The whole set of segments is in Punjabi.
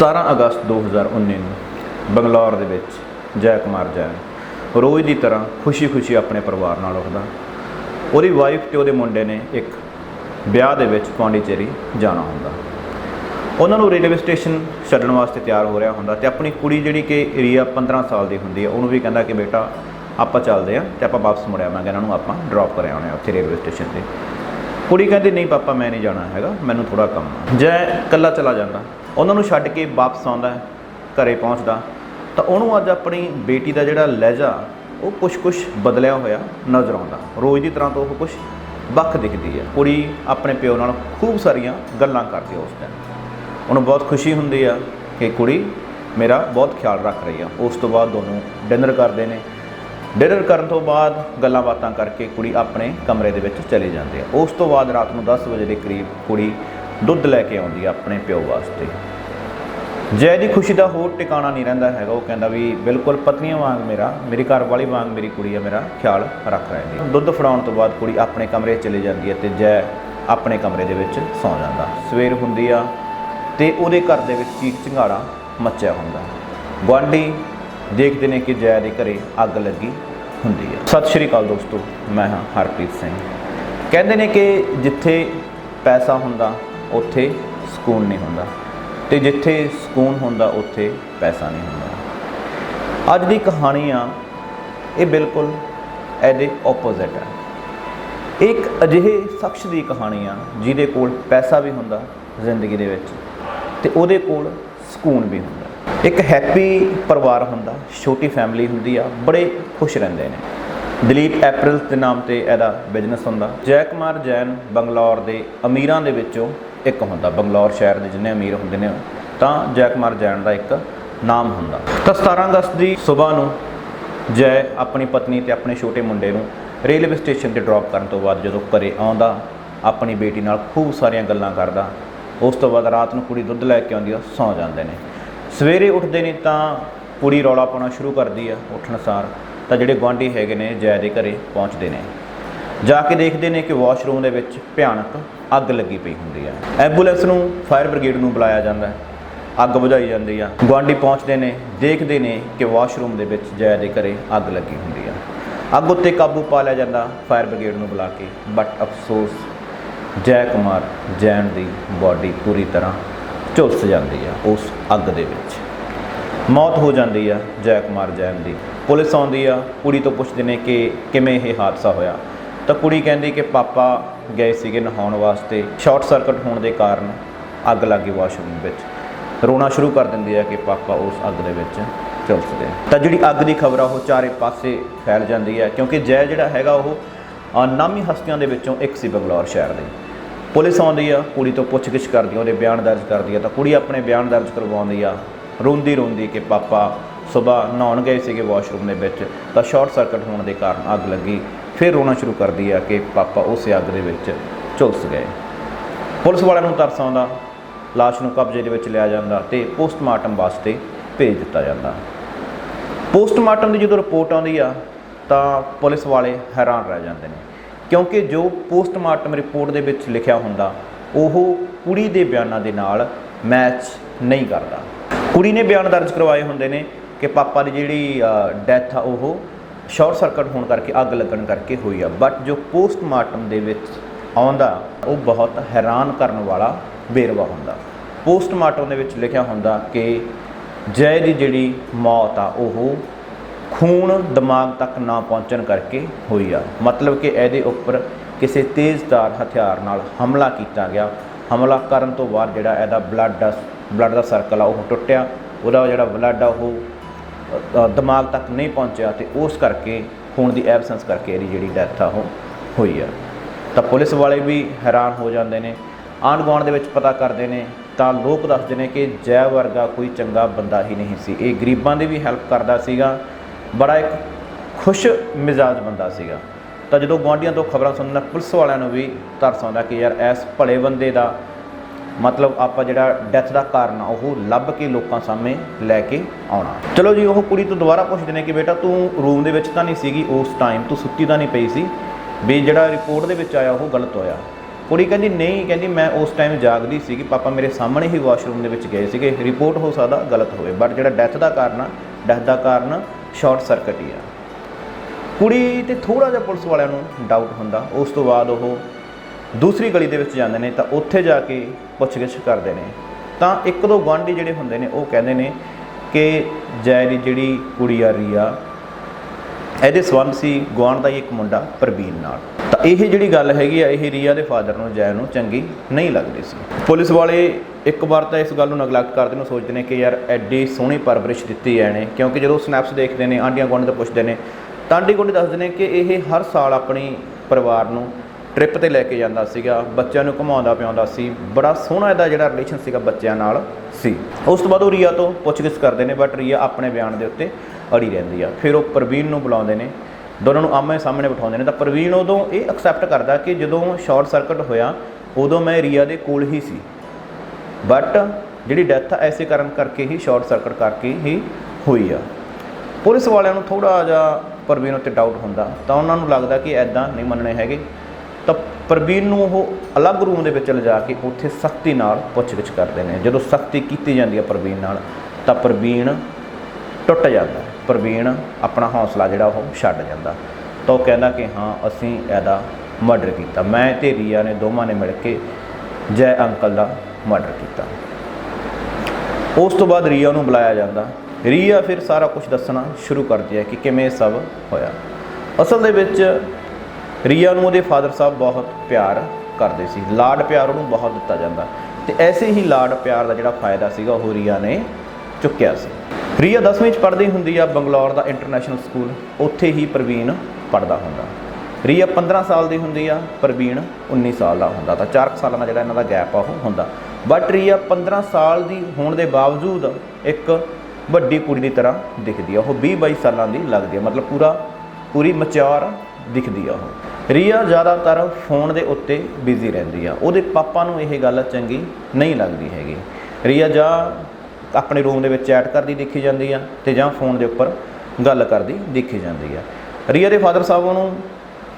17 ਅਗਸਤ 2019 ਨੂੰ ਬੰਗਲੌਰ ਦੇ ਵਿੱਚ ਜੈ ਕੁਮਾਰ ਜੈਨ ਰੋਜ਼ ਦੀ ਤਰ੍ਹਾਂ ਖੁਸ਼ੀ-ਖੁਸ਼ੀ ਆਪਣੇ ਪਰਿਵਾਰ ਨਾਲ ਉੱਠਦਾ। ਉਹਦੀ ਵਾਈਫ ਤੇ ਉਹਦੇ ਮੁੰਡੇ ਨੇ ਇੱਕ ਵਿਆਹ ਦੇ ਵਿੱਚ ਪੌਂਡੀਚੇਰੀ ਜਾਣਾ ਹੁੰਦਾ। ਉਹਨਾਂ ਨੂੰ ਰੇਲਵੇ ਸਟੇਸ਼ਨ ਛੱਡਣ ਵਾਸਤੇ ਤਿਆਰ ਹੋ ਰਿਹਾ ਹੁੰਦਾ ਤੇ ਆਪਣੀ ਕੁੜੀ ਜਿਹੜੀ ਕਿ ਏਰੀਆ 15 ਸਾਲ ਦੀ ਹੁੰਦੀ ਹੈ, ਉਹਨੂੰ ਵੀ ਕਹਿੰਦਾ ਕਿ ਬੇਟਾ ਆਪਾਂ ਚੱਲਦੇ ਆ ਤੇ ਆਪਾਂ ਵਾਪਸ ਮੁੜ ਆਵਾਂਗੇ, ਇਹਨਾਂ ਨੂੰ ਆਪਾਂ ਡ੍ਰੌਪ ਕਰਿਆ ਆਉਣੇ ਉੱਥੇ ਰੇਲਵੇ ਸਟੇਸ਼ਨ ਤੇ। ਕੁੜੀ ਕਹਿੰਦੀ ਨਹੀਂ ਪਾਪਾ ਮੈਂ ਨਹੀਂ ਜਾਣਾ ਹੈਗਾ ਮੈਨੂੰ ਥੋੜਾ ਕੰਮ ਆ। ਜੈ ਇਕੱਲਾ ਚਲਾ ਜਾਂਦਾ। ਉਹਨਾਂ ਨੂੰ ਛੱਡ ਕੇ ਵਾਪਸ ਆਉਂਦਾ ਹੈ, ਘਰੇ ਪਹੁੰਚਦਾ। ਤਾਂ ਉਹਨੂੰ ਅੱਜ ਆਪਣੀ ਬੇਟੀ ਦਾ ਜਿਹੜਾ ਲਹਿਜਾ ਉਹ ਕੁਛ-ਕੁਛ ਬਦਲਿਆ ਹੋਇਆ ਨਜ਼ਰ ਆਉਂਦਾ। ਰੋਜ਼ ਦੀ ਤਰ੍ਹਾਂ ਤੋਂ ਉਹ ਕੁਛ ਵੱਖ ਦਿਖਦੀ ਹੈ। ਕੁੜੀ ਆਪਣੇ ਪਿਓ ਨਾਲ ਖੂਬ ਸਾਰੀਆਂ ਗੱਲਾਂ ਕਰਦੀ ਉਸ ਟਾਈਮ ਉਹਨੂੰ ਬਹੁਤ ਖੁਸ਼ੀ ਹੁੰਦੀ ਆ ਕਿ ਕੁੜੀ ਮੇਰਾ ਬਹੁਤ ਖਿਆਲ ਰੱਖ ਰਹੀ ਆ। ਉਸ ਤੋਂ ਬਾਅਦ ਦੋਨੋਂ ਡਿਨਰ ਕਰਦੇ ਨੇ। ਡਿਨਰ ਕਰਨ ਤੋਂ ਬਾਅਦ ਗੱਲਾਂ ਬਾਤਾਂ ਕਰਕੇ ਕੁੜੀ ਆਪਣੇ ਕਮਰੇ ਦੇ ਵਿੱਚ ਚਲੀ ਜਾਂਦੀ ਆ ਉਸ ਤੋਂ ਬਾਅਦ ਰਾਤ ਨੂੰ 10 ਵਜੇ ਦੇ ਕਰੀਬ ਕੁੜੀ ਦੁੱਧ ਲੈ ਕੇ ਆਉਂਦੀ ਆ ਆਪਣੇ ਪਿਓ ਵਾਸਤੇ। ਜੈ ਦੀ ਖੁਸ਼ੀ ਦਾ ਹੋਰ ਟਿਕਾਣਾ ਨਹੀਂ ਰਹਿੰਦਾ ਹੈਗਾ। ਉਹ ਕਹਿੰਦਾ ਵੀ ਬਿਲਕੁਲ ਪਤਨੀਆਂ ਵਾਂਗ ਮੇਰਾ, ਮੇਰੀ ਘਰ ਵਾਲੀ ਵਾਂਗ ਮੇਰੀ ਕੁੜੀ ਆ ਮੇਰਾ ਖਿਆਲ ਰੱਖ ਰਹੀ ਹੈ। ਦੁੱਧ ਫੜਾਉਣ ਤੋਂ ਬਾਅਦ ਕੁੜੀ ਆਪਣੇ ਕਮਰੇ ਚਲੀ ਜਾਂਦੀ ਹੈ ਤੇ ਜੈ ਆਪਣੇ ਕਮਰੇ ਦੇ ਵਿੱਚ ਸੌਂ ਜਾਂਦਾ। ਸਵੇਰ ਹੁੰਦੀ ਆ ਤੇ ਉਹਦੇ ਘਰ ਦੇ ਵਿੱਚ ਚੀਕ ਚਿੰਗਾੜਾ ਮੱਚਿਆ ਹੁੰਦਾ। ਗੁਆਂਢੀ ਦੇਖਦੇ ਨੇ ਕਿ ਜੈ ਦੇ ਘਰੇ ਅੱਗ ਲੱਗੀ ਹੁੰਦੀ ਹੈ। ਸਤਿ ਸ਼੍ਰੀ ਅਕਾਲ ਦੋਸਤੋ, ਮੈਂ ਹਾਂ ਹਰਪ੍ਰੀਤ ਸਿੰਘ। ਕਹਿੰਦੇ ਨੇ ਕਿ ਜਿੱਥੇ ਪੈਸਾ ਹੁੰਦਾ, ਉੱਥੇ ਸਕੂਨ ਨਹੀਂ ਹੁੰਦਾ। ਤੇ ਜਿੱਥੇ ਸਕੂਨ ਹੁੰਦਾ, ਉੱਥੇ ਪੈਸਾ ਨਹੀਂ ਹੁੰਦਾ। ਅੱਜ ਦੀ ਕਹਾਣੀ ਆ ਇਹ ਬਿਲਕੁਲ ਇਹਦੇ ਆਪੋਜ਼ਿਟ ਹੈ। ਇੱਕ ਅਜਿਹੇ ਸ਼ਖਸ ਦੀ ਕਹਾਣੀ ਆ ਜਿਹਦੇ ਕੋਲ ਪੈਸਾ ਵੀ ਹੁੰਦਾ ਜ਼ਿੰਦਗੀ ਦੇ ਵਿੱਚ ਤੇ ਉਹਦੇ ਕੋਲ ਸਕੂਨ ਵੀ ਹੁੰਦਾ। ਇੱਕ ਹੈਪੀ ਪਰਿਵਾਰ ਹੁੰਦਾ, ਛੋਟੀ ਫੈਮਿਲੀ ਹੁੰਦੀ ਆ, ਬੜੇ ਖੁਸ਼ ਰਹਿੰਦੇ ਨੇ। ਦਲੀਪ ਐਪਰਲ ਦੇ ਨਾਮ ਤੇ ਇਹਦਾ ਬਿਜ਼ਨਸ ਹੁੰਦਾ। ਜੈ ਕੁਮਾਰ ਜੈਨ ਬੰਗਲੌਰ ਦੇ ਅਮੀਰਾਂ ਦੇ ਵਿੱਚੋਂ ਇੱਕ ਹੁੰਦਾ, ਬੰਗਲੌਰ ਸ਼ਹਿਰ ਦੇ ਜਿੰਨੇ ਅਮੀਰ ਹੁੰਦੇ ਨੇ ਤਾਂ ਜੈ ਕੁਮਾਰ ਜੈਨ ਦਾ ਇੱਕ ਨਾਮ ਹੁੰਦਾ। ਤਾਂ 17 ਅਗਸਤ ਦੀ ਸਵੇਰ ਨੂੰ ਜੈ ਆਪਣੀ ਪਤਨੀ ਤੇ ਆਪਣੇ ਛੋਟੇ ਮੁੰਡੇ ਨੂੰ ਰੇਲਵੇ ਸਟੇਸ਼ਨ ਤੇ ਡ੍ਰੌਪ ਕਰਨ ਤੋਂ ਬਾਅਦ ਜਦੋਂ ਘਰੇ ਆਉਂਦਾ, ਆਪਣੀ ਬੇਟੀ ਨਾਲ ਖੂਬ ਸਾਰੀਆਂ ਗੱਲਾਂ ਕਰਦਾ, ਉਸ ਤੋਂ ਬਾਅਦ ਰਾਤ ਨੂੰ ਕੁੜੀ ਦੁੱਧ ਲੈ ਕੇ ਆਉਂਦੀ ਆ, ਸੌਂ ਜਾਂਦੇ ਨੇ। ਸਵੇਰੇ ਉੱਠਦੇ ਨੇ ਤਾਂ ਕੁੜੀ ਰੌਲਾ ਪਾਉਣਾ ਸ਼ੁਰੂ ਕਰਦੀ ਆ ਉੱਠਣ ਸਾਰ। ਤਾਂ ਜਿਹੜੇ ਗੁਆਂਢੀ ਹੈਗੇ ਨੇ ਜੈ ਦੇ ਘਰੇ ਪਹੁੰਚਦੇ ਨੇ। ਜਾ ਕੇ ਦੇਖਦੇ ਨੇ ਕਿ ਵਾਸ਼ਰੂਮ ਦੇ ਵਿੱਚ ਭਿਆਨਕ ਅੱਗ ਲੱਗੀ ਪਈ ਹੁੰਦੀ ਹੈ ਐਂਬੂਲੈਂਸ ਨੂੰ, ਫਾਇਰ ਬ੍ਰਿਗੇਡ ਨੂੰ ਬੁਲਾਇਆ ਜਾਂਦਾ ਹੈ। ਅੱਗ ਬੁਝਾਈ ਜਾਂਦੀ ਆ। ਗੁਆਂਢੀ ਪਹੁੰਚਦੇ ਨੇ, ਦੇਖਦੇ ਨੇ ਕਿ ਵਾਸ਼ਰੂਮ ਦੇ ਵਿੱਚ ਜੈ ਦੇ ਘਰੇ ਅੱਗ ਲੱਗੀ ਹੁੰਦੀ ਆ। ਅੱਗ ਉੱਤੇ ਕਾਬੂ ਪਾ ਲਿਆ ਜਾਂਦਾ ਫਾਇਰ ਬ੍ਰਿਗੇਡ ਨੂੰ ਬੁਲਾ ਕੇ। ਬਟ ਅਫਸੋਸ, ਜੈ ਕੁਮਾਰ ਜੈਨ ਦੀ ਬਾਡੀ ਪੂਰੀ ਤਰ੍ਹਾਂ ਝੁਲਸ ਜਾਂਦੀ ਆ ਉਸ ਅੱਗ ਦੇ ਵਿੱਚ। ਮੌਤ ਹੋ ਜਾਂਦੀ ਆ ਜੈ ਕੁਮਾਰ ਜੈਨ ਦੀ। ਪੁਲਿਸ ਆਉਂਦੀ ਆ, ਕੁੜੀ ਤੋਂ ਪੁੱਛਦੇ ਨੇ ਕਿ ਕਿਵੇਂ ਇਹ ਹਾਦਸਾ ਹੋਇਆ? ਤਾਂ ਕੁੜੀ ਕਹਿੰਦੀ ਕਿ ਪਾਪਾ ਗਏ ਸੀਗੇ ਨਹਾਉਣ ਵਾਸਤੇ। ਸ਼ਾਰਟ ਸਰਕਟ ਹੋਣ ਦੇ ਕਾਰਨ ਅੱਗ ਲੱਗ ਗਈ ਵਾਸ਼ਰੂਮ ਵਿੱਚ। ਰੋਣਾ ਸ਼ੁਰੂ ਕਰ ਦਿੰਦੀ ਹੈ ਕਿ ਪਾਪਾ ਉਸ ਅੱਗ ਦੇ ਵਿੱਚ ਝੁਲਸਦੇ ਤਾਂ ਜਿਹੜੀ ਅੱਗ ਦੀ ਖਬਰ ਆ, ਉਹ ਚਾਰੇ ਪਾਸੇ ਫੈਲ ਜਾਂਦੀ ਹੈ ਕਿਉਂਕਿ ਜੈ ਜਿਹੜਾ ਹੈਗਾ ਉਹ ਨਾਮੀ ਹਸਤੀਆਂ ਦੇ ਵਿੱਚੋਂ ਇੱਕ ਸੀ ਬੰਗਲੌਰ ਸ਼ਹਿਰ ਦੇ। ਪੁਲਿਸ ਆਉਂਦੀ ਆ, ਕੁੜੀ ਤੋਂ ਪੁੱਛਗਿੱਛ ਕਰਦੀ ਆ, ਉਹਦੇ ਬਿਆਨ ਦਰਜ ਕਰਦੀ ਆ, ਤਾਂ ਕੁੜੀ ਆਪਣੇ ਬਿਆਨ ਦਰਜ ਕਰਵਾਉਂਦੀ ਆ। ਰੋਂਦੀ ਰੋਂਦੀ ਕਿ ਪਾਪਾ ਸਵੇਰ ਨਹਾਉਣ ਗਏ ਸੀਗੇ ਵਾਸ਼ਰੂਮ ਦੇ ਵਿੱਚ, ਤਾਂ ਸ਼ਾਰਟ ਸਰਕਟ ਹੋਣ ਦੇ ਕਾਰਨ ਅੱਗ ਲੱਗੀ। ਫਿਰ ਰੋਣਾ ਸ਼ੁਰੂ ਕਰਦੀ ਆ ਕਿ ਪਾਪਾ ਉਸੇ ਅੱਗ ਦੇ ਵਿੱਚ ਝੁਲਸ ਗਏ। ਪੁਲਿਸ ਵਾਲਿਆਂ ਨੂੰ ਤਰਸ ਆਉਂਦਾ, ਲਾਸ਼ ਨੂੰ ਕਬਜ਼ੇ ਦੇ ਵਿੱਚ ਲਿਆ ਜਾਂਦਾ ਤੇ ਪੋਸਟਮਾਰਟਮ ਵਾਸਤੇ ਭੇਜ ਦਿੱਤਾ ਜਾਂਦਾ। ਪੋਸਟਮਾਰਟਮ ਦੀ ਜਦੋਂ ਰਿਪੋਰਟ ਆਉਂਦੀ ਆ, ਤਾਂ ਪੁਲਿਸ ਵਾਲੇ ਹੈਰਾਨ ਰਹਿ ਜਾਂਦੇ ਨੇ। ਕਿਉਂਕਿ ਜੋ ਪੋਸਟਮਾਰਟਮ ਰਿਪੋਰਟ ਦੇ ਵਿੱਚ ਲਿਖਿਆ ਹੁੰਦਾ, ਉਹ ਕੁੜੀ ਦੇ ਬਿਆਨਾਂ ਦੇ ਨਾਲ ਮੈਚ ਨਹੀਂ ਕਰਦਾ। ਕੁੜੀ ਨੇ ਬਿਆਨ ਦਰਜ ਕਰਵਾਏ ਹੁੰਦੇ ਨੇ ਕਿ ਪਾਪਾ ਦੀ ਜਿਹੜੀ ਡੈਥ ਆ, ਉਹ ਸ਼ਾਰਟ ਸਰਕਟ ਹੋਣ ਕਰਕੇ ਅੱਗ ਲੱਗਣ ਕਰਕੇ ਹੋਈ ਆ। ਬਟ ਜੋ ਪੋਸਟਮਾਰਟਮ ਦੇ ਵਿੱਚ ਆਉਂਦਾ, ਉਹ ਬਹੁਤ ਹੈਰਾਨ ਕਰਨ ਵਾਲਾ ਵੇਰਵਾ ਹੁੰਦਾ। ਪੋਸਟਮਾਰਟਮ ਦੇ ਵਿੱਚ ਲਿਖਿਆ ਹੁੰਦਾ ਕਿ ਜੈ ਦੀ ਜਿਹੜੀ ਮੌਤ ਆ, ਉਹ ਖੂਨ ਦਿਮਾਗ ਤੱਕ ਨਾ ਪਹੁੰਚਣ ਕਰਕੇ ਹੋਈ ਆ। ਮਤਲਬ ਕਿ ਇਹਦੇ ਉੱਪਰ ਕਿਸੇ ਤੇਜ਼ਧਾਰ ਹਥਿਆਰ ਨਾਲ ਹਮਲਾ ਕੀਤਾ ਗਿਆ। ਹਮਲਾ ਕਰਨ ਤੋਂ ਬਾਅਦ ਜਿਹੜਾ ਇਹਦਾ ਬਲੱਡ ਦਾ ਬਲੱਡ ਦਾ ਸਰਕਲ ਆ, ਉਹ ਟੁੱਟਿਆ। ਉਹਦਾ ਜਿਹੜਾ ਬਲੱਡ ਆ, ਉਹ ਦਿਮਾਗ ਤੱਕ ਨਹੀਂ ਪਹੁੰਚਿਆ ਤੇ ਉਸ ਕਰਕੇ ਖੂਨ ਦੀ ਐਬਸੈਂਸ ਕਰਕੇ ਇਹਦੀ ਜਿਹੜੀ ਡੈਥ ਆ, ਉਹ ਹੋਈ ਆ। ਤਾਂ ਪੁਲਿਸ ਵਾਲੇ ਵੀ ਹੈਰਾਨ ਹੋ ਜਾਂਦੇ ਨੇ। ਆਂਢ ਗੁਆਂਢ ਦੇ ਵਿੱਚ ਪਤਾ ਕਰਦੇ ਨੇ। ਤਾਂ ਲੋਕ ਦੱਸਦੇ ਨੇ ਕਿ ਜੈ ਵਰਗਾ ਕੋਈ ਚੰਗਾ ਬੰਦਾ ਹੀ ਨਹੀਂ ਸੀ। ਇਹ ਗਰੀਬਾਂ ਦੀ ਵੀ ਹੈਲਪ ਕਰਦਾ ਸੀਗਾ। ਬੜਾ ਇੱਕ ਖੁਸ਼ ਮਿਜ਼ਾਜ ਬੰਦਾ ਸੀਗਾ। ਤਾਂ ਜਦੋਂ ਗੁਆਂਢੀਆਂ ਤੋਂ ਖਬਰਾਂ ਸੁਣਨ, ਪੁਲਿਸ ਵਾਲਿਆਂ ਨੂੰ ਵੀ ਤਰਸ ਆਉਂਦਾ ਕਿ ਯਾਰ ਇਸ ਭਲੇ ਬੰਦੇ ਦਾ ਮਤਲਬ ਆਪਾਂ ਜਿਹੜਾ ਡੈਥ ਦਾ ਕਾਰਨ ਆ, ਉਹ ਲੱਭ ਕੇ ਲੋਕਾਂ ਸਾਹਮਣੇ ਲੈ ਕੇ ਆਉਣਾ। ਚਲੋ ਜੀ, ਉਹ ਕੁੜੀ ਤੋਂ ਦੁਬਾਰਾ ਪੁੱਛਦੇ ਨੇ ਕਿ ਬੇਟਾ ਤੂੰ ਰੂਮ ਦੇ ਵਿੱਚ ਤਾਂ ਨਹੀਂ ਸੀਗੀ, ਉਸ ਟਾਈਮ ਤੂੰ ਸੁੱਤੀ ਤਾਂ ਨਹੀਂ ਪਈ ਸੀ, ਵੀ ਜਿਹੜਾ ਰਿਪੋਰਟ ਦੇ ਵਿੱਚ ਆਇਆ, ਉਹ ਗਲਤ ਹੋਇਆ। ਕੁੜੀ ਕਹਿੰਦੀ, ਨਹੀਂ, ਕਹਿੰਦੀ, ਮੈਂ ਉਸ ਟਾਈਮ ਜਾਗਦੀ ਸੀਗੀ ਪਾਪਾ ਮੇਰੇ ਸਾਹਮਣੇ ਹੀ ਵਾਸ਼ਰੂਮ ਦੇ ਵਿੱਚ ਗਏ ਸੀਗੇ। ਰਿਪੋਰਟ ਹੋ ਸਕਦਾ ਗਲਤ ਹੋਵੇ ਬਟ ਜਿਹੜਾ ਡੈਥ ਦਾ ਕਾਰਨ ਆ ਡੈਥ ਦਾ ਕਾਰਨ ਸ਼ਾਰਟ ਸਰਕਟ ਹੀ ਆ। ਕੁੜੀ ਤੇ ਥੋੜਾ ਜਿਹਾ ਪੁਲਿਸ ਵਾਲਿਆਂ ਨੂੰ ਡਾਊਟ ਹੁੰਦਾ। ਉਸ ਤੋਂ ਬਾਅਦ ਉਹ ਦੂਸਰੀ ਗਲੀ ਦੇ ਵਿੱਚ ਜਾਂਦੇ ਨੇ ਤਾਂ ਉੱਥੇ ਜਾ ਕੇ ਪੁੱਛਗਿੱਛ ਕਰਦੇ ਨੇ। ਤਾਂ ਇੱਕ ਦੋ ਗੁਆਂਢੀ ਜਿਹੜੇ ਹੁੰਦੇ ਨੇ, ਉਹ ਕਹਿੰਦੇ ਨੇ ਕਿ ਜੈ ਦੀ ਜਿਹੜੀ ਕੁੜੀ ਆ ਰੀਆ, ਇਹਦੇ ਸਬੰਧ ਸੀ ਗੁਆਂਢ ਦਾ ਹੀ ਇੱਕ ਮੁੰਡਾ ਪ੍ਰਵੀਨ ਨਾਲ। ਤਾਂ ਇਹ ਜਿਹੜੀ ਗੱਲ ਹੈਗੀ ਆ, ਇਹ ਰੀਆ ਦੇ ਫਾਦਰ ਨੂੰ, ਜੈ ਨੂੰ ਚੰਗੀ ਨਹੀਂ ਲੱਗਦੀ ਸੀ। ਪੁਲਿਸ ਵਾਲੇ ਇੱਕ ਵਾਰ ਤਾਂ ਇਸ ਗੱਲ ਨੂੰ ਨਗਲੈਕਟ ਕਰਦੇ ਨੂੰ ਸੋਚਦੇ ਨੇ ਕਿ ਯਾਰ ਐਡੀ ਸੋਹਣੀ ਪਰਵਰਿਸ਼ ਦਿੱਤੀ ਐ ਨੇ ਕਿਉਂਕਿ ਜਦੋਂ ਸਨੈਪਸ ਦੇਖਦੇ ਨੇ ਆਂਡੀਆਂ ਗੁੰਡ ਤੋਂ ਪੁੱਛਦੇ ਨੇ, ਤਾਂ ਆਂਢੀ ਗੁਆਂਢੀ ਦੱਸਦੇ ਨੇ ਕਿ ਇਹ ਹਰ ਸਾਲ ਆਪਣੀ ਪਰਿਵਾਰ ਨੂੰ ਟ੍ਰਿਪ ਤੇ ਲੈ ਕੇ ਜਾਂਦਾ ਸੀਗਾ, ਬੱਚਿਆਂ ਨੂੰ ਘੁਮਾਉਂਦਾ ਪਿਆਉਂਦਾ ਸੀ, ਬੜਾ ਸੋਹਣਾ ਇਹਦਾ ਜਿਹੜਾ ਰਿਲੇਸ਼ਨ ਸੀਗਾ ਬੱਚਿਆਂ ਨਾਲ ਸੀ। ਉਸ ਤੋਂ ਬਾਅਦ ਉਹ ਰੀਆ ਤੋਂ ਪੁੱਛਗਿੱਛ ਕਰਦੇ ਨੇ ਬਟ ਰੀਆ ਆਪਣੇ ਬਿਆਨ ਦੇ ਉੱਤੇ ਅੜੀ ਰਹਿੰਦੀ ਆ। ਫਿਰ ਉਹ ਪ੍ਰਵੀਨ ਨੂੰ ਬੁਲਾਉਂਦੇ ਨੇ ਦੋਨਾਂ ਨੂੰ ਆਮੇ ਸਾਹਮਣੇ ਬਿਠਾਉਂਦੇ ਨੇ ਤਾਂ ਪ੍ਰਵੀਨ ਉਦੋਂ ਇਹ ਐਕਸੈਪਟ ਕਰਦਾ ਕਿ ਜਦੋਂ ਸ਼ਾਰਟ ਸਰਕਟ ਹੋਇਆ, ਉਦੋਂ ਮੈਂ ਰੀਆ ਦੇ ਕੋਲ ਹੀ ਸੀ। ਬਟ ਜਿਹੜੀ ਡੈਥ ਆ, ਐਸੇ ਕਾਰਨ ਕਰਕੇ ਹੀ ਸ਼ਾਰਟ ਸਰਕਟ ਕਰਕੇ ਹੀ ਹੋਈ ਆ। ਪੁਲਿਸ ਵਾਲਿਆਂ ਨੂੰ ਥੋੜਾ ਜਿਹਾ ਪ੍ਰਵੀਨ ਉੱਤੇ ਡਾਊਟ ਹੁੰਦਾ, ਤਾਂ ਉਹਨਾਂ ਨੂੰ ਲੱਗਦਾ ਕਿ ਐਦਾਂ ਨਹੀਂ ਮੰਨਣੇ ਹੈਗੇ। ਤਾਂ ਪ੍ਰਵੀਨ ਨੂੰ ਉਹ ਅਲੱਗ ਰੂਮ ਦੇ ਵਿੱਚ ਲਿਜਾ ਕੇ ਉੱਥੇ ਸਖਤੀ ਨਾਲ ਪੁੱਛਗਿੱਛ ਕਰਦੇ ਨੇ। ਜਦੋਂ ਸਖਤੀ ਕੀਤੀ ਜਾਂਦੀ ਹੈ ਪ੍ਰਵੀਨ ਨਾਲ, ਤਾਂ ਪ੍ਰਵੀਨ ਟੁੱਟ ਜਾਂਦਾ। ਪ੍ਰਵੀਨ ਆਪਣਾ ਹੌਸਲਾ ਜਿਹੜਾ ਉਹ ਛੱਡ ਜਾਂਦਾ। ਤਾਂ ਉਹ ਕਹਿੰਦਾ ਕਿ ਹਾਂ, ਅਸੀਂ ਇਹਦਾ ਮਰਡਰ ਕੀਤਾ। ਮੈਂ ਤੇ ਰੀਆ ਨੇ ਦੋਵਾਂ ਨੇ ਮਿਲ ਕੇ ਜੈ ਅੰਕਲ ਦਾ ਮਰਡਰ ਕੀਤਾ। ਉਸ ਤੋਂ ਬਾਅਦ ਰੀਆ ਨੂੰ ਬੁਲਾਇਆ ਜਾਂਦਾ। ਰੀਆ ਫਿਰ ਸਾਰਾ ਕੁਝ ਦੱਸਣਾ ਸ਼ੁਰੂ ਕਰਦੀ ਹੈ ਕਿ ਕਿਵੇਂ ਸਭ ਹੋਇਆ। ਅਸਲ ਦੇ ਵਿੱਚ ਰੀਆ ਨੂੰ ਉਹਦੇ ਫਾਦਰ ਸਾਹਿਬ ਬਹੁਤ ਪਿਆਰ ਕਰਦੇ ਸੀ। ਲਾਡ ਪਿਆਰ ਉਹਨੂੰ ਬਹੁਤ ਦਿੱਤਾ ਜਾਂਦਾ। ਤੇ ਐਸੇ ਹੀ ਲਾਡ ਪਿਆਰ ਦਾ ਜਿਹੜਾ ਫਾਇਦਾ ਸੀਗਾ, ਉਹ ਰੀਆ ਨੇ ਚੁੱਕਿਆ ਸੀ। ਰੀਆ 10ਵੀਂ ਚ ਪੜ੍ਹਦੀ ਹੁੰਦੀ ਆ ਬੰਗਲੌਰ ਦਾ ਇੰਟਰਨੈਸ਼ਨਲ ਸਕੂਲ, ਉੱਥੇ ਹੀ ਪ੍ਰਵੀਨ ਪੜ੍ਹਦਾ ਹੁੰਦਾ। ਰੀਆ 15 ਸਾਲ ਦੀ ਹੁੰਦੀ ਆ, ਪ੍ਰਵੀਨ 19 ਸਾਲ ਦਾ ਹੁੰਦਾ, ਤਾਂ 4 ਸਾਲਾਂ ਦਾ ਜਿਹੜਾ ਇਹਨਾਂ ਦਾ ਗੈਪ ਆ ਉਹ ਹੁੰਦਾ। ਬਟ ਰੀਆ 15 ਸਾਲ ਦੀ ਹੋਣ ਦੇ ਬਾਵਜੂਦ ਇੱਕ ਵੱਡੀ ਕੁੜੀ ਦੀ ਤਰ੍ਹਾਂ ਦਿਖਦੀ ਆ, ਉਹ 20 22 ਸਾਲਾਂ ਦੀ ਲੱਗਦੀ ਆ, ਮਤਲਬ ਪੂਰਾ, ਪੂਰੀ ਮੈਚੁਰ ਦਿਖਦੀ ਆ ਉਹ। ਰੀਆ ਜ਼ਿਆਦਾਤਰ ਫੋਨ ਦੇ ਉੱਤੇ ਬਿਜ਼ੀ ਰਹਿੰਦੀ ਆ, ਉਹਦੇ ਪਾਪਾ ਨੂੰ ਇਹ ਗੱਲ ਚੰਗੀ ਨਹੀਂ ਲੱਗਦੀ ਹੈਗੀ। ਰੀਆ ਜਾਂ ਆਪਣੇ ਰੂਮ ਦੇ ਵਿੱਚ ਚੈਟ ਕਰਦੀ ਦੇਖੀ ਜਾਂਦੀ ਆ ਤੇ ਜਾਂ ਫੋਨ ਦੇ ਉੱਪਰ ਗੱਲ ਕਰਦੀ ਦੇਖੀ ਜਾਂਦੀ ਆ। ਰੀਆ ਦੇ ਫਾਦਰ ਸਾਹਿਬ ਉਹਨੂੰ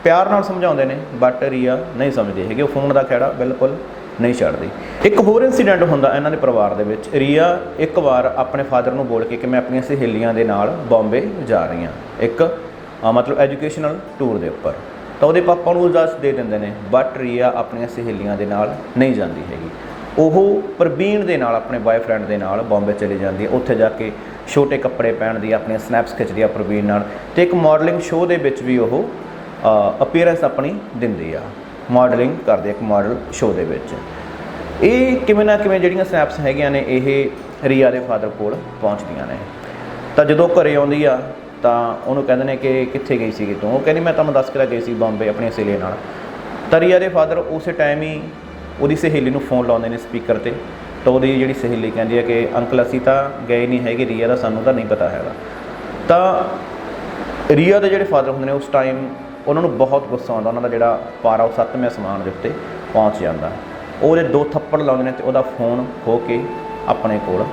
ਪਿਆਰ ਨਾਲ ਸਮਝਾਉਂਦੇ ਨੇ ਬਟ ਰੀਆ ਨਹੀਂ ਸਮਝਦੀ ਹੈਗੀ। ਉਹ ਫੋਨ ਦਾ ਖਹਿੜਾ ਬਿਲਕੁਲ ਨਹੀਂ ਛੱਡਦੀ। ਇੱਕ ਹੋਰ ਇਨਸੀਡੈਂਟ ਹੁੰਦਾ ਇਹਨਾਂ ਦੇ ਪਰਿਵਾਰ ਦੇ ਵਿੱਚ। ਰੀਆ ਇੱਕ ਵਾਰ ਆਪਣੇ ਫਾਦਰ ਨੂੰ ਬੋਲ ਕੇ ਕਿ ਮੈਂ ਆਪਣੀਆਂ ਸਹੇਲੀਆਂ ਦੇ ਨਾਲ ਬੰਬੇ ਜਾ ਰਹੀ ਹਾਂ। ਇੱਕ ਮਤਲਬ ਐਜੂਕੇਸ਼ਨਲ ਟੂਰ ਦੇ ਉੱਪਰ। ਤਾਂ ਉਹਦੇ ਪਾਪਾ ਨੂੰ ਇਜਾਜ਼ਤ ਦੇ ਦਿੰਦੇ ਨੇ ਬਟ ਰੀਆ ਆਪਣੀਆਂ ਸਹੇਲੀਆਂ ਦੇ ਨਾਲ ਨਹੀਂ ਜਾਂਦੀ ਹੈਗੀ। ਉਹ ਪ੍ਰਵੀਨ ਦੇ ਨਾਲ, ਆਪਣੇ ਬॉयਫ੍ਰੈਂਡ ਦੇ ਨਾਲ ਬੰਬੇ ਚਲੀ ਜਾਂਦੀ ਹੈ। ਉੱਥੇ ਜਾ ਕੇ ਛੋਟੇ ਕੱਪੜੇ ਪਹਿਨਦੀ ਹੈ ਆਪਣੀਆਂ ਸਨੈਪਸ ਖਿੱਚਦੀ ਆ ਪ੍ਰਵੀਨ ਨਾਲ ਤੇ ਇੱਕ ਮਾਡਲਿੰਗ ਸ਼ੋਅ ਦੇ ਵਿੱਚ ਵੀ ਉਹ ਅਪੀਅਰੈਂਸ ਆਪਣੀ ਦਿੰਦੀ ਆ। ਮਾਡਲਿੰਗ ਕਰਦੇ ਇੱਕ ਮਾਡਲ ਸ਼ੋਅ ਦੇ ਵਿੱਚ। ਇਹ ਕਿਵੇਂ ਨਾ ਕਿਵੇਂ ਜਿਹੜੀਆਂ ਸਨੈਪਸ ਹੈਗੀਆਂ ਨੇ, ਇਹ ਰੀਆ ਦੇ ਫਾਦਰ ਕੋਲ ਪਹੁੰਚਦੀਆਂ ਨੇ। ਤਾਂ ਜਦੋਂ ਘਰੇ ਆਉਂਦੀ ਆ, ਤਾਂ ਉਹਨੂੰ ਕਹਿੰਦੇ ਨੇ ਕਿ ਕਿੱਥੇ ਗਈ ਸੀ ਤੂੰ? ਉਹ ਕਹਿੰਦੀ, ਮੈਂ ਤੁਹਾਨੂੰ ਦੱਸ ਕੇ ਤਾਂ ਗਈ ਸੀ ਬੰਬੇ ਆਪਣੀ ਸਹੇਲੀ ਨਾਲ। ਤਾਂ ਰੀਆ ਦੇ ਫਾਦਰ ਉਸੇ ਟਾਈਮ ਹੀ ਉਹਦੀ ਸਹੇਲੀ ਨੂੰ ਫੋਨ ਲਾਉਂਦੇ ਨੇ ਸਪੀਕਰ ਤੇ, ਤਾਂ ਉਹਦੀ ਜਿਹੜੀ ਸਹੇਲੀ ਕਹਿੰਦੀ ਹੈ ਕਿ, ਅੰਕਲ, ਅਸੀਂ ਤਾਂ ਗਏ ਨਹੀਂ ਹੈਗੇ, ਰੀਆ ਦਾ ਸਾਨੂੰ ਤਾਂ ਨਹੀਂ ਪਤਾ ਹੈਗਾ। ਤਾਂ ਰੀਆ ਦੇ ਜਿਹੜੇ ਫਾਦਰ ਹੁੰਦੇ ਨੇ, ਉਸ ਟਾਈਮ ਉਹਨਾਂ ਨੂੰ ਬਹੁਤ ਗੁੱਸਾ ਆਉਂਦਾ, ਉਹਨਾਂ ਦਾ ਜਿਹੜਾ ਪਾਰਾ, ਉਹ ਸੱਤਵੇਂ ਅਸਮਾਨ ਦੇ ਉੱਤੇ ਪਹੁੰਚ ਜਾਂਦਾ। ਉਹਦੇ ਦੋ ਥੱਪੜ ਲਾਉਂਦੇ ਨੇ ਤੇ ਉਹਦਾ ਫੋਨ ਖੋ ਕੇ ਆਪਣੇ ਕੋਲ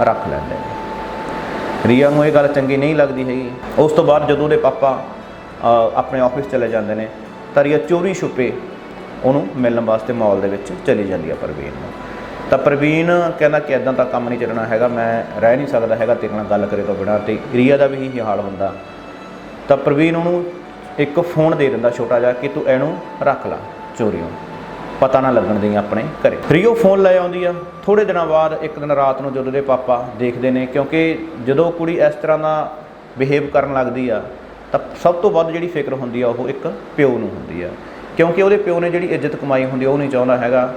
ਰੱਖ ਲੈਂਦੇ ਨੇ। ਰੀਆ ਨੂੰ ਇਹ ਗੱਲ ਚੰਗੀ ਨਹੀਂ ਲੱਗਦੀ ਹੈਗੀ। ਉਸ ਤੋਂ ਬਾਅਦ ਜਦੋਂ ਉਹਦੇ ਪਾਪਾ ਆਪਣੇ ਆਫਿਸ ਚਲੇ ਜਾਂਦੇ ਨੇ, ਤਾਂ ਰੀਆ ਚੋਰੀ ਛੁਪੇ ਉਹਨੂੰ ਮਿਲਣ ਵਾਸਤੇ ਮਾਲ ਦੇ ਵਿੱਚ ਚਲੀ ਜਾਂਦੀ ਆ ਪ੍ਰਵੀਨ ਨੂੰ। ਤਾਂ ਪ੍ਰਵੀਨ ਕਹਿੰਦਾ ਕਿ ਇਦਾਂ ਤਾਂ ਕੰਮ ਨਹੀਂ ਚੱਲਣਾ ਹੈਗਾ, ਮੈਂ ਰਹਿ ਨਹੀਂ ਸਕਦਾ ਹੈਗਾ ਤੇਰੇ ਨਾਲ ਗੱਲ ਕਰੇ ਤੋਂ ਬਿਨਾਂ ਤੇ ਰੀਆ ਦਾ ਵੀ ਇਹੀ ਹਾਲ ਹੁੰਦਾ। ਤਾਂ ਪ੍ਰਵੀਨ ਉਹਨੂੰ ਇੱਕ ਫੋਨ ਦੇ ਦਿੰਦਾ ਛੋਟਾ ਜਿਹਾ ਕਿ ਤੂੰ ਇਹਨੂੰ ਰੱਖ ਲੈ ਚੋਰੀਓਂ। ਪਤਾ ਨਾ ਲੱਗਣ ਦੇਈ ਆਪਣੇ ਘਰੇ। ਰੀਓ ਫੋਨ ਲੈ ਆਉਂਦੀ ਆ। ਥੋੜੇ ਦਿਨਾਂ ਬਾਅਦ ਇੱਕ ਦਿਨ ਰਾਤ ਨੂੰ ਜਦੋਂ ਦੇ ਪਾਪਾ ਦੇਖਦੇ ਨੇ, ਕਿਉਂਕਿ ਜਦੋਂ ਕੁੜੀ ਇਸ ਤਰ੍ਹਾਂ ਦਾ ਬਿਹੇਵ ਕਰਨ ਲੱਗਦੀ ਆ, ਤਾਂ ਸਭ ਤੋਂ ਵੱਧ ਜਿਹੜੀ ਫਿਕਰ ਹੁੰਦੀ ਆ ਉਹ ਇੱਕ ਪਿਓ ਨੂੰ ਹੁੰਦੀ ਆ। ਕਿਉਂਕਿ ਉਹਦੇ ਪਿਓ ਨੇ ਜਿਹੜੀ ਇੱਜ਼ਤ ਕਮਾਈ ਹੁੰਦੀ ਉਹ ਨਹੀਂ ਚਾਹੁੰਦਾ ਹੈਗਾ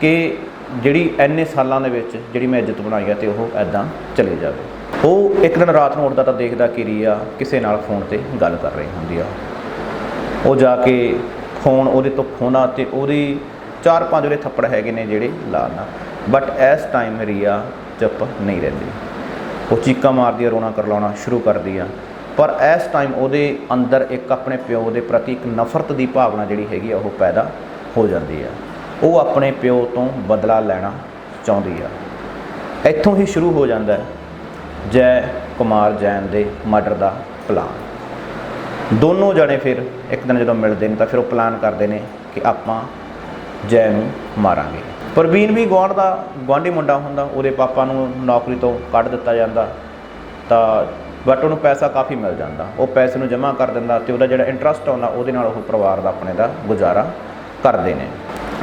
ਕਿ ਜਿਹੜੀ ਐਨੇ ਸਾਲਾਂ ਦੇ ਵਿੱਚ ਜਿਹੜੀ ਮੈਂ ਇੱਜ਼ਤ ਬਣਾਈ ਆ ਤੇ ਉਹ ਐਦਾਂ ਚਲੇ ਜਾਵੇ। ਉਹ ਇੱਕ ਦਿਨ ਰਾਤ ਨੂੰ ਉੱਠਦਾ ਤਾਂ ਦੇਖਦਾ ਕਿ ਰੀਆ ਕਿਸੇ ਨਾਲ ਫੋਨ ਤੇ ਗੱਲ ਕਰ ਰਹੀ ਹੁੰਦੀ ਆ। ਉਹ ਜਾ ਕੇ ਫੋਨ ਉਹਦੇ ਤੋਂ ਖੋਣਾ ਤੇ ਉਹਦੀ ਚਾਰ ਪੰਜ ਉਹਦੇ ਥੱਪੜ ਹੈਗੇ ਨੇ ਜਿਹੜੇ ਲਾਣਾ ਬਟ ਇਸ ਟਾਈਮ ਰੀਆ ਚੁੱਪ ਨਹੀਂ ਰਹਿੰਦੀ। ਉਹ ਚੀਕਾਂ ਮਾਰਦੀ ਆ ਰੋਣਾ ਕਰਲਾਉਣਾ ਸ਼ੁਰੂ ਕਰਦੀ ਆ। ਪਰ ਇਸ ਟਾਈਮ ਉਹਦੇ ਅੰਦਰ ਇੱਕ ਆਪਣੇ ਪਿਓ ਦੇ ਪ੍ਰਤੀ ਇੱਕ ਨਫ਼ਰਤ ਦੀ ਭਾਵਨਾ ਜਿਹੜੀ ਹੈਗੀ ਆ, ਉਹ ਪੈਦਾ ਹੋ ਜਾਂਦੀ ਆ। ਉਹ ਆਪਣੇ ਪਿਓ ਤੋਂ ਬਦਲਾ ਲੈਣਾ ਚਾਹੁੰਦੀ ਆ। ਇੱਥੋਂ ਹੀ ਸ਼ੁਰੂ ਹੋ ਜਾਂਦਾ ਹੈ ਜੈ ਕੁਮਾਰ ਜੈਨ ਦੇ ਮਰਡਰ ਦਾ ਪਲਾਨ ਦੋਨੋਂ ਜਣੇ ਫਿਰ ਇੱਕ ਦਿਨ ਜਦੋਂ ਮਿਲਦੇ ਨੇ ਤਾਂ ਫਿਰ ਉਹ ਪਲਾਨ ਕਰਦੇ ਨੇ ਕਿ ਆਪਾਂ ਜੈ ਨੂੰ ਮਾਰਾਂਗੇ। ਪ੍ਰਵੀਨ ਵੀ ਗੁਆਂਢ ਦਾ, ਗੁਆਂਢੀ ਮੁੰਡਾ ਹੁੰਦਾ, ਉਹਦੇ ਪਾਪਾ ਨੂੰ ਨੌਕਰੀ ਤੋਂ ਕੱਢ ਦਿੱਤਾ ਜਾਂਦਾ। ਤਾਂ ਬਟ ਉਹਨੂੰ ਪੈਸਾ ਕਾਫੀ ਮਿਲ ਜਾਂਦਾ। ਉਹ ਪੈਸੇ ਨੂੰ ਜਮ੍ਹਾਂ ਕਰ ਦਿੰਦਾ ਤੇ ਉਹਦਾ ਜਿਹੜਾ ਇੰਟਰਸਟ ਆਉਂਦਾ, ਉਹਦੇ ਨਾਲ ਉਹ ਪਰਿਵਾਰ ਦਾ ਆਪਣੇ ਦਾ ਗੁਜ਼ਾਰਾ ਕਰਦੇ ਨੇ।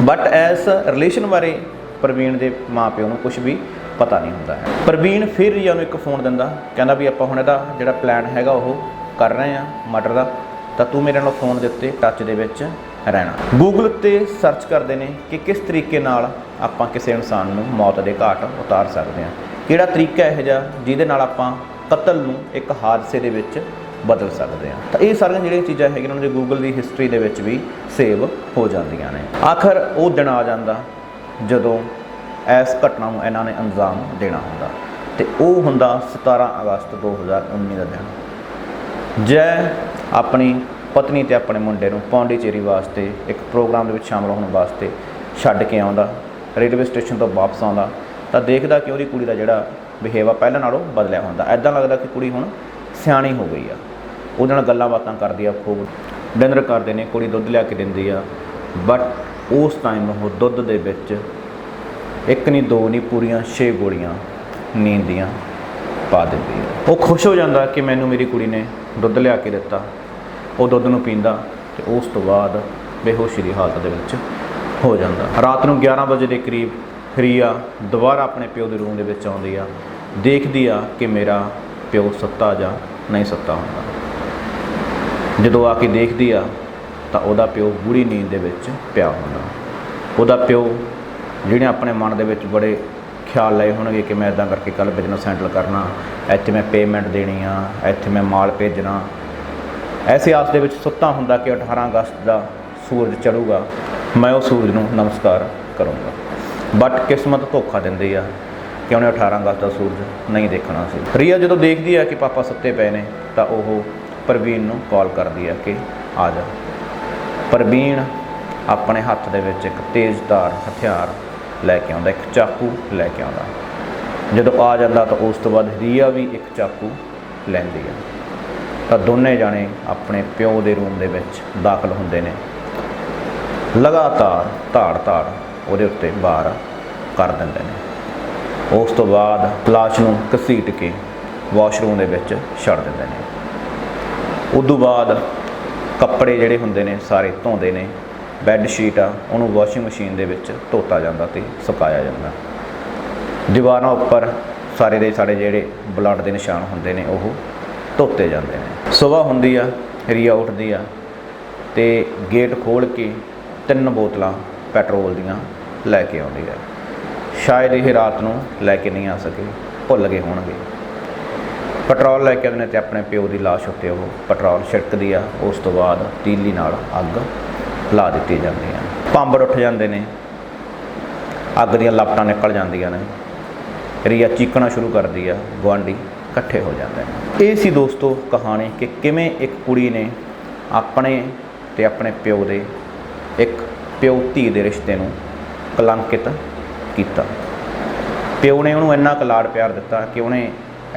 ਬਟ ਐਸ ਰਿਲੇਸ਼ਨ ਬਾਰੇ ਪ੍ਰਵੀਨ ਦੇ ਮਾਪਿਓ ਨੂੰ ਕੁਝ ਵੀ ਪਤਾ ਨਹੀਂ ਹੁੰਦਾ ਹੈ। ਪ੍ਰਵੀਨ ਫਿਰ ਰੀਆ ਨੂੰ ਇੱਕ ਫੋਨ ਦਿੰਦਾ, ਕਹਿੰਦਾ ਵੀ ਆਪਾਂ ਹੁਣ ਇਹਦਾ ਜਿਹੜਾ ਪਲਾਨ ਹੈਗਾ ਉਹ ਕਰ ਰਹੇ ਆ ਮਟਰ ਦਾ, ਤਾਂ ਤੂੰ ਮੇਰੇ ਨਾਲ ਫੋਨ ਦੇ ਉੱਤੇ ਟੱਚ ਦੇ ਵਿੱਚ ਰਹਿਣਾ। ਗੂਗਲ ਉੱਤੇ ਸਰਚ ਕਰਦੇ ਨੇ ਕਿ ਕਿਸ ਤਰੀਕੇ ਨਾਲ ਆਪਾਂ ਕਿਸੇ ਇਨਸਾਨ ਨੂੰ ਮੌਤ ਦੇ ਘਾਟ ਉਤਾਰ ਸਕਦੇ ਹਾਂ। ਕਿਹੜਾ ਤਰੀਕਾ ਇਹੋ ਜਿਹਾ ਜਿਹਦੇ ਨਾਲ ਆਪਾਂ ਕਤਲ ਨੂੰ ਇੱਕ ਹਾਦਸੇ ਦੇ ਵਿੱਚ ਬਦਲ ਸਕਦੇ ਹਾਂ। ਤਾਂ ਇਹ ਸਾਰੀਆਂ ਜਿਹੜੀਆਂ ਚੀਜ਼ਾਂ ਹੈਗੀਆਂ ਉਹਨਾਂ ਦੇ ਗੂਗਲ ਦੀ ਹਿਸਟਰੀ ਦੇ ਵਿੱਚ ਵੀ ਸੇਵ ਹੋ ਜਾਂਦੀਆਂ ਨੇ। ਆਖਰ ਉਹ ਦਿਨ ਆ ਜਾਂਦਾ ਜਦੋਂ ਇਸ ਘਟਨਾ ਨੂੰ ਇਹਨਾਂ ਨੇ ਅੰਜਾਮ ਦੇਣਾ ਹੁੰਦਾ। ਤੇ ਉਹ ਹੁੰਦਾ 17 ਅਗਸਤ 2019 ਦਾ ਦਿਨ। ਜੈ ਆਪਣੀ ਪਤਨੀ ਤੇ ਆਪਣੇ ਮੁੰਡੇ ਨੂੰ ਪੌਂਡੀਚੇਰੀ ਵਾਸਤੇ, ਇੱਕ ਪ੍ਰੋਗਰਾਮ ਦੇ ਵਿੱਚ ਸ਼ਾਮਲ ਹੋਣ ਵਾਸਤੇ ਛੱਡ ਕੇ ਆਉਂਦਾ। ਰੇਲਵੇ ਸਟੇਸ਼ਨ ਤੋਂ ਵਾਪਸ ਆਉਂਦਾ। ਤਾਂ ਦੇਖਦਾ ਕਿ ਉਹਦੀ ਕੁੜੀ ਦਾ ਜਿਹੜਾ ਬਿਹੇਵ ਆ, ਪਹਿਲਾਂ ਨਾਲੋਂ ਬਦਲਿਆ ਹੁੰਦਾ। ਐਦਾਂ ਲੱਗਦਾ ਕਿ ਕੁੜੀ ਹੁਣ ਸਿਆਣੀ ਹੋ ਗਈ ਆ। ਉਹਦੇ ਨਾਲ ਗੱਲਾਂ ਬਾਤਾਂ ਕਰਦੀ ਆ, ਖੂਬ ਡਿਨਰ ਕਰਦੇ ਨੇ, ਕੁੜੀ ਦੁੱਧ ਲਿਆ ਕੇ ਦਿੰਦੀ ਆ। ਬਟ ਉਸ ਟਾਈਮ ਉਹ ਦੁੱਧ ਦੇ ਵਿੱਚ ਇੱਕ ਨਹੀਂ, ਦੋ ਨਹੀਂ, ਪੂਰੀਆਂ 6 ਗੋਲੀਆਂ ਨੀਂਦ ਦੀਆਂ ਪਾ ਦਿੰਦੀ ਹੈ ਉਹ ਖੁਸ਼ ਹੋ ਜਾਂਦਾ ਕਿ ਮੈਨੂੰ ਮੇਰੀ ਕੁੜੀ ਨੇ ਦੁੱਧ ਲਿਆ ਕੇ ਦਿੱਤਾ। ਉਹ ਦੁੱਧ ਨੂੰ ਪੀਂਦਾ ਤੇ ਉਸ ਤੋਂ ਬਾਅਦ ਬੇਹੋਸ਼ੀ ਦੀ ਹਾਲਤ ਦੇ ਵਿੱਚ ਹੋ ਜਾਂਦਾ। ਰਾਤ ਨੂੰ 11 ਵਜੇ ਦੇ ਕਰੀਬ ਰੀਆ ਦੁਬਾਰਾ ਆਪਣੇ ਪਿਓ ਦੇ ਰੂਮ ਦੇ ਵਿੱਚ ਆਉਂਦੀ ਆ, ਦੇਖਦੀ ਆ ਕਿ ਮੇਰਾ ਪਿਓ ਸੁੱਤਾ ਜਾਂ ਨਹੀਂ ਸੁੱਤਾ ਹੁੰਦਾ। ਜਦੋਂ ਆ ਕੇ ਦੇਖਦੀ ਆ, ਤਾਂ ਉਹਦਾ ਪਿਓ ਗੂੜੀ ਨੀਂਦ ਦੇ ਵਿੱਚ ਪਿਆ ਹੁੰਦਾ। ਉਹਦਾ ਪਿਓ, ਜਿਹੜੇ ਆਪਣੇ ਮਨ ਦੇ ਵਿੱਚ ਬੜੇ ਖਿਆਲ ਲਏ ਹੋਣਗੇ ਕਿ ਮੈਂ ਇਦਾਂ ਕਰਕੇ ਕੱਲ ਬਿਜ਼ਨਸ ਹੈਂਡਲ ਕਰਨਾ, ਇੱਥੇ ਮੈਂ ਪੇਮੈਂਟ ਦੇਣੀ ਆ, ਇੱਥੇ ਮੈਂ ਮਾਲ ਭੇਜਣਾ, ਐਸੇ ਆਸ ਦੇ ਵਿੱਚ ਸੁੱਤਾ ਹੁੰਦਾ ਕਿ 18 ਅਗਸਤ ਦਾ ਸੂਰਜ ਚੜੂਗਾ ਮੈਂ ਉਹ ਸੂਰਜ ਨੂੰ ਨਮਸਕਾਰ ਕਰੂੰਗਾ। ਬਟ ਕਿਸਮਤ ਧੋਖਾ ਦਿੰਦੀ ਆ। ਕਿ ਉਹਨੇ 18 ਅਗਸਤ ਦਾ ਸੂਰਜ ਨਹੀਂ ਦੇਖਣਾ ਸੀ। ਰੀਆ ਜਦੋਂ ਦੇਖਦੀ ਆ ਕਿ ਪਾਪਾ ਸੁੱਤੇ ਪਏ ਨੇ, ਤਾਂ ਉਹ ਪ੍ਰਵੀਨ ਨੂੰ ਕਾਲ ਕਰਦੀ ਆ ਕਿ ਆ ਜਾ। ਪ੍ਰਵੀਨ ਆਪਣੇ ਹੱਥ ਦੇ ਵਿੱਚ ਇੱਕ ਤੇਜ਼ਧਾਰ ਹਥਿਆਰ ਲੈ ਕੇ ਆਉਂਦਾ, ਇੱਕ ਚਾਕੂ ਲੈ ਕੇ ਆਉਂਦਾ। ਜਦੋਂ ਆ ਜਾਂਦਾ ਤਾਂ ਉਸ ਤੋਂ ਬਾਅਦ ਰੀਆ ਵੀ ਇੱਕ ਚਾਕੂ ਲੈਂਦੀ ਆ। ਤਾਂ ਦੋਨੇ ਜਾਣੇ ਆਪਣੇ ਪਿਓ ਦੇ ਰੂਮ ਦੇ ਵਿੱਚ ਦਾਖਲ ਹੁੰਦੇ ਨੇ। ਲਗਾਤਾਰ ਧਾੜ ਧਾੜ ਉਹਦੇ ਉੱਤੇ ਵਾਰ ਕਰ ਦਿੰਦੇ ਨੇ। ਉਸ ਤੋਂ ਬਾਅਦ ਲਾਸ਼ ਨੂੰ ਘਸੀਟ ਕੇ ਵਾਸ਼ਰੂਮ ਦੇ ਵਿੱਚ ਛੱਡ ਦਿੰਦੇ ਨੇ। ਉਦੋਂ ਬਾਅਦ ਕੱਪੜੇ ਜਿਹੜੇ ਹੁੰਦੇ ਨੇ, ਸਾਰੇ ਧੋਂਦੇ ਨੇ। ਬੈੱਡ ਸ਼ੀਟ ਆ ਉਹਨੂੰ ਵਾਸ਼ਿੰਗ ਮਸ਼ੀਨ ਦੇ ਵਿੱਚ ਧੋਤਾ ਜਾਂਦਾ ਤੇ ਸੁਕਾਇਆ ਜਾਂਦਾ। ਦੀਵਾਰਾਂ ਉੱਪਰ ਸਾਰੇ ਦੇ ਸਾਰੇ ਜਿਹੜੇ ਬਲੱਡ ਦੇ ਨਿਸ਼ਾਨ ਹੁੰਦੇ ਨੇ, ਉਹ ਧੋਤੇ ਜਾਂਦੇ ਨੇ। ਸਵੇਰ ਹੁੰਦੀ ਆ ਰੀਆ ਉੱਠਦੀ ਆ ਤੇ ਗੇਟ ਖੋਲ ਕੇ ਤਿੰਨ ਬੋਤਲਾਂ ਪੈਟਰੋਲ ਦੀਆਂ ਲੈ ਕੇ ਆਉਂਦੀ ਹੈ। ਸ਼ਾਇਦ ਇਹ ਰਾਤ ਨੂੰ ਲੈ ਕੇ ਨਹੀਂ ਆ ਸਕੇ, ਭੁੱਲ ਗਏ ਹੋਣਗੇ। ਪੈਟਰੋਲ ਲੈ ਕੇ ਆਉਂਦੇ ਨੇ ਤੇ ਆਪਣੇ ਪਿਓ ਦੀ ਲਾਸ਼ ਉੱਤੇ ਉਹ ਪੈਟਰੋਲ ਛਿੜਕਦੀ ਆ, ਉਸ ਤੋਂ ਬਾਅਦ ਤੀਲੀ ਨਾਲ ਅੱਗ ਲਾ ਦਿੱਤੀ ਜਾਂਦੀ ਆ ਭਾਂਬੜ ਉੱਠ ਜਾਂਦੇ ਨੇ। ਅੱਗ ਦੀਆਂ ਲਪਟਾਂ ਨਿਕਲ ਜਾਂਦੀਆਂ ਨੇ। ਰੀਆ ਚੀਕਣਾ ਸ਼ੁਰੂ ਕਰਦੀ ਆ, ਗੁਆਂਢੀ ਇਕੱਠੇ ਹੋ ਜਾਂਦੇ ਨੇ। ਇਹ ਸੀ ਦੋਸਤੋ ਕਹਾਣੀ ਕਿ ਕਿਵੇਂ ਇੱਕ ਕੁੜੀ ਨੇ ਆਪਣੇ ਤੇ ਆਪਣੇ ਪਿਓ ਦੇ, ਇੱਕ ਪਿਓ ਧੀ ਦੇ ਰਿਸ਼ਤੇ ਨੂੰ ਕਲੰਕਿਤ ਕੀਤਾ। ਪਿਓ ਨੇ ਉਹਨੂੰ ਇੰਨਾ ਕੁ ਲਾਡ ਪਿਆਰ ਦਿੱਤਾ ਕਿ ਉਹਨੇ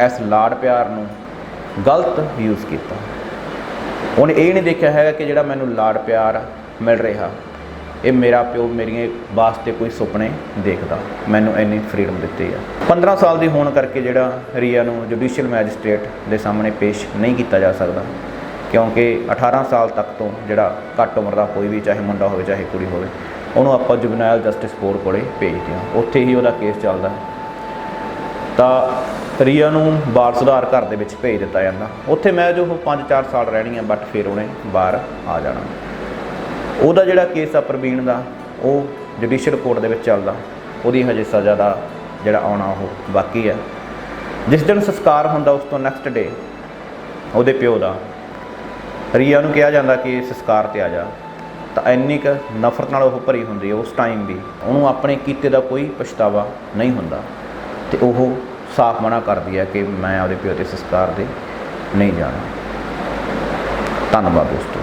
ਇਸ ਲਾਡ ਪਿਆਰ ਨੂੰ ਗਲਤ ਯੂਜ਼ ਕੀਤਾ। ਉਹਨੇ ਇਹ ਨਹੀਂ ਦੇਖਿਆ ਹੈਗਾ ਕਿ ਜਿਹੜਾ ਮੈਨੂੰ ਲਾਡ ਪਿਆਰ ਮਿਲ ਰਿਹਾ, ਇਹ ਮੇਰਾ ਪਿਓ ਮੇਰੀਆਂ ਵਾਸਤੇ ਕੋਈ ਸੁਪਨੇ ਦੇਖਦਾ। ਮੈਨੂੰ ਇੰਨੀ ਫਰੀडम ਦਿੱਤੀ ਆ। 15 ਸਾਲ ਦੀ ਹੋਣ ਕਰਕੇ ਜਿਹੜਾ ਰੀਆ ਨੂੰ ਜੁਡੀਸ਼ੀਅਲ ਮੈਜਿਸਟ੍ਰੇਟ ਦੇ ਸਾਹਮਣੇ ਪੇਸ਼ ਨਹੀਂ ਕੀਤਾ ਜਾ ਸਕਦਾ, ਕਿਉਂਕਿ 18 ਸਾਲ ਤੱਕ ਤੋਂ ਜਿਹੜਾ ਘੱਟ ਉਮਰ ਦਾ ਕੋਈ ਵੀ ਚਾਹੇ ਮੁੰਡਾ ਹੋਵੇ, ਚਾਹੇ ਕੁੜੀ ਹੋਵੇ ਉਹਨੂੰ ਆਪਾਂ ਜੁਬਨਾਈਲ ਜਸਟਿਸ ਬੋਰਡ ਕੋਲੇ ਭੇਜਦੇ ਹਾਂ। ਉੱਥੇ ਹੀ ਉਹਦਾ ਕੇਸ ਚੱਲਦਾ ਤਾਂ ਰੀਆ ਨੂੰ ਬਾਲ ਸੁਧਾਰ ਘਰ ਦੇ ਵਿੱਚ ਭੇਜ ਦਿੱਤਾ ਜਾਂਦਾ। ਉੱਥੇ ਮੈਂ ਜੋ 5-4 ਸਾਲ ਰਹਿਣੀ ਆ ਬਟ ਫਿਰ ਉਹਨੇ ਬਾਹਰ ਆ ਜਾਣਾ। ਉਹਦਾ ਜਿਹੜਾ ਕੇਸ ਆ ਪ੍ਰਵੀਨ ਦਾ, ਉਹ ਜੁਡੀਸ਼ੀਅਲ ਕੋਰਟ ਦੇ ਵਿੱਚ ਚੱਲਦਾ। ਉਹਦੀ ਹਜੇ ਸਜ਼ਾ ਦਾ ਜਿਹੜਾ ਆਉਣਾ ਉਹ ਬਾਕੀ ਹੈ ਜਿਸ ਦਿਨ ਸੰਸਕਾਰ ਹੁੰਦਾ, ਉਸ ਤੋਂ ਨੈਕਸਟ ਡੇ ਉਹਦੇ ਪਿਓ ਦਾ। ਰੀਆ ਨੂੰ ਕਿਹਾ ਜਾਂਦਾ ਕਿ ਸੰਸਕਾਰ ਤੇ ਆ ਜਾ। ਤਾਂ ਇੰਨੀ ਕੁ ਨਫ਼ਰਤ ਨਾਲ ਉਹ ਭਰੀ ਹੁੰਦੀ ਹੈ, ਉਸ ਟਾਈਮ ਵੀ। ਉਹਨੂੰ ਆਪਣੇ ਕੀਤੇ ਦਾ ਕੋਈ ਪਛਤਾਵਾ ਨਹੀਂ ਹੁੰਦਾ। ਤੇ ਉਹ ਸਾਫ਼ ਮਨਾ ਕਰਦੀ ਹੈ ਕਿ ਮੈਂ ਆਪਦੇ ਪਿਓ ਦੇ ਸੰਸਕਾਰ ਦੇ ਨਹੀਂ ਜਾਣਾ। ਧੰਨਵਾਦ ਦੋਸਤੋ।